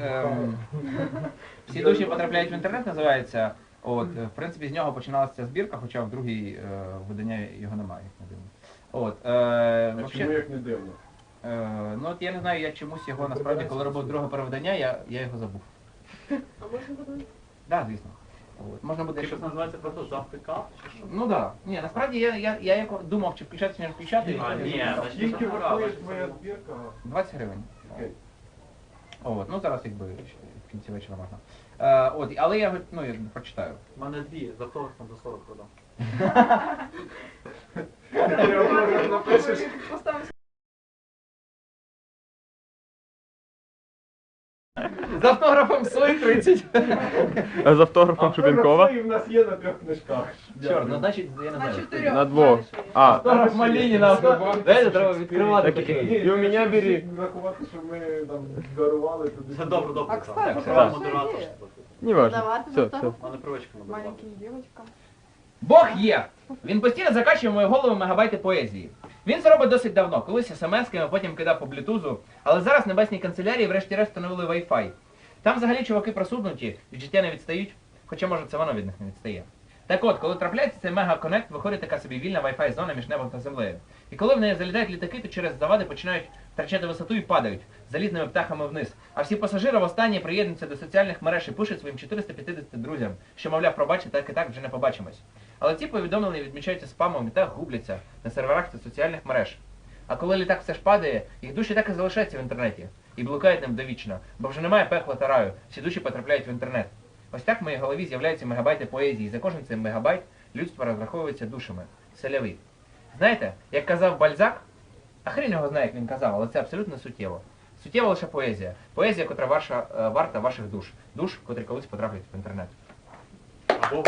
Ем, всі душі потрапляють в інтернет, називається. От, в принципі, з нього починалася ця збірка, хоча в другій е, видання його немає, як не дивно. От, е, А вообще, чому як не дивно? е, ну от я не знаю, я чомусь його насправді, коли робив друге перевидання, я, я його забув. А можна буде? Так, да, звісно. От, можна буде, щоб... це називається просто завтика, чи що? Ну так. Да. Ні, насправді я, я, я як думав, чи включати, чи не включати. А, ні, значить, Скільки вартує твоя збірка? 20 гривень. Окей. От, ну зараз якби в кінці вечора можна. Е, от, але я ну, якби прочитаю. У мене дві, за автографом до 40 продам. Напишеш. З автографом свої 30. А з автографом Шубінкова? І в нас є на трьох книжках. Чорт, ну значить, я не на знаю. чотирьох. На двох. знаєш, А, Автограф Малініна, автограф. Знаєте, треба відкривати Так, такий. І у мене бери. Врахувати, що ми там дарували туди. Це добре, добре. А, кстати, так. хороша модератор. ідея. Не важно. Давати Все, автограф? все. У мене привичка на Маленьким дівчаткам. Бог є! Він постійно закачує мою голову мегабайти поезії. Він це робить досить давно, колись смс-ками, потім кидав по блютузу, але зараз небесній канцелярії врешті-решт встановили Wi-Fi. Там взагалі чуваки просунуті, від життя не відстають, хоча може це воно від них не відстає. Так от, коли трапляється цей мега-коннект, виходить така собі вільна Wi-Fi зона між небом та землею. І коли в неї залітають літаки, то через завади починають втрачати висоту і падають залізними птахами вниз. А всі пасажири востаннє приєднуються до соціальних мереж і пишуть своїм 450 друзям, що, мовляв, пробачте, так і так вже не побачимось. Але ці повідомлення відмічаються спамом і так губляться на серверах та соціальних мереж. А коли літак все ж падає, їх душі так і залишаються в інтернеті і блукають ним довічно, бо вже немає пекла та раю, всі душі потрапляють в інтернет. Ось так в моїй голові з'являються мегабайти поезії, і за кожен цей мегабайт людство розраховується душами. Селяві. Знаєте, як казав Бальзак, а хрін його знає, як він казав, але це абсолютно суттєво. Суттєва лише поезія. Поезія, котра ваша, е, варта ваших душ. Душ, котрі колись потраплять в інтернет. Або.